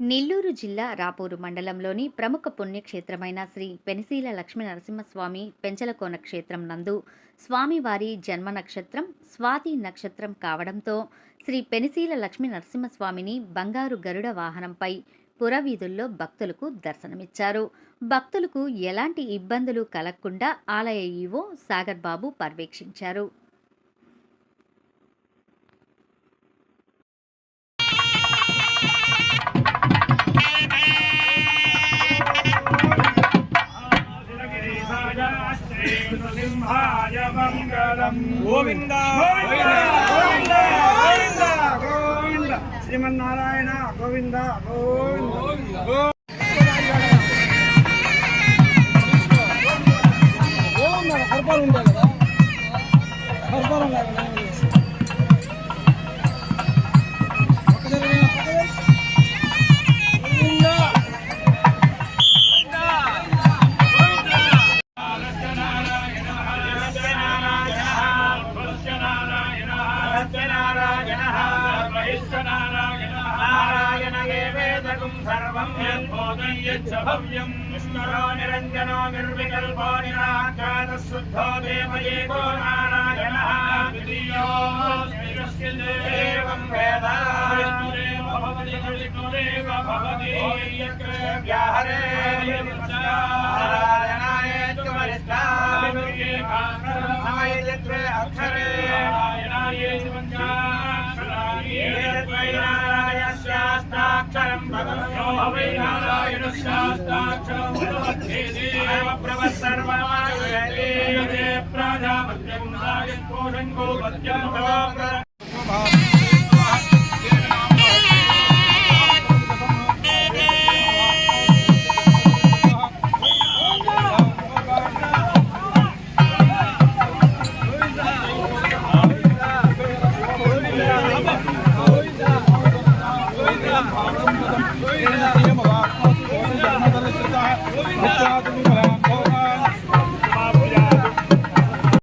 నెల్లూరు జిల్లా రాపూరు మండలంలోని ప్రముఖ పుణ్యక్షేత్రమైన శ్రీ పెనిశీల లక్ష్మీ నరసింహస్వామి పెంచలకోన క్షేత్రం నందు స్వామివారి జన్మ నక్షత్రం స్వాతి నక్షత్రం కావడంతో శ్రీ పెనిశీల లక్ష్మీ నరసింహస్వామిని బంగారు గరుడ వాహనంపై పురవీధుల్లో భక్తులకు దర్శనమిచ్చారు. భక్తులకు ఎలాంటి ఇబ్బందులు కలగకుండా ఆలయ ఈవో సాగర్ బాబు పర్యవేక్షించారు. సింహాయ మంగళం గోవింద గోవింద గోవింద గోవింద శ్రీమన్నారాయణ గోవింద గోవింద ఉంటాయి కదా కదా నారాయణ వేదకం సర్వం యద్బోధం యచ్చ భవ్యం విష్ణురో నిరంజనో నిర్వికల్పో నిరాకార శుద్ధో దేవ ఏకో నారాయణ ద్వితీయో ఏవం వేద. విష్ణురేవ భవతి విష్ణురేవ భవతి. యత్ర వ్యాహరే. నారాయణాయేత్య अक्षरं भगवतो हवै नारायणस्याष्टाक्षरं भगवद्गीतेव प्रवत्सर्वमायुर्वेदे प्रजापत्यं नायकोशङ्गो पत्यं भवा గోవింద